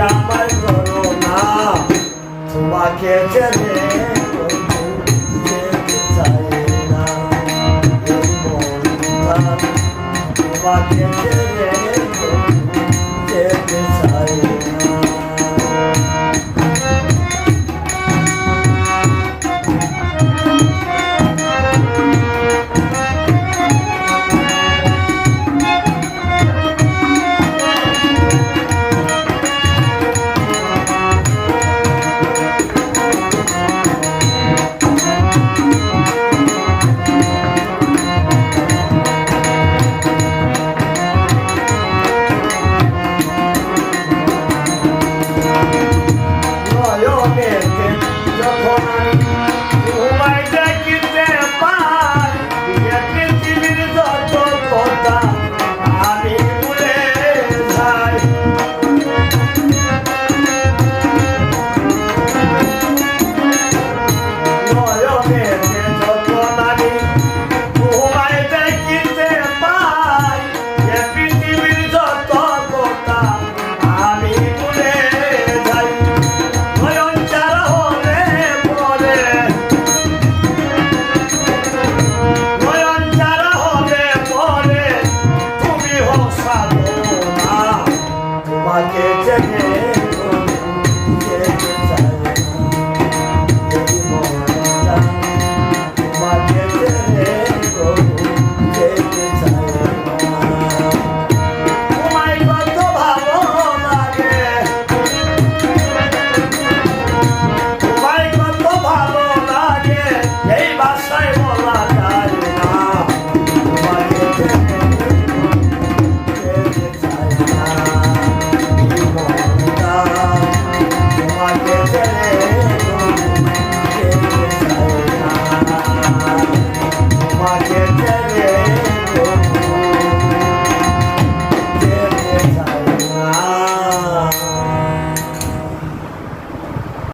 আমার করো না। তোমাকে ছেড়ে চাই না। তোমাকে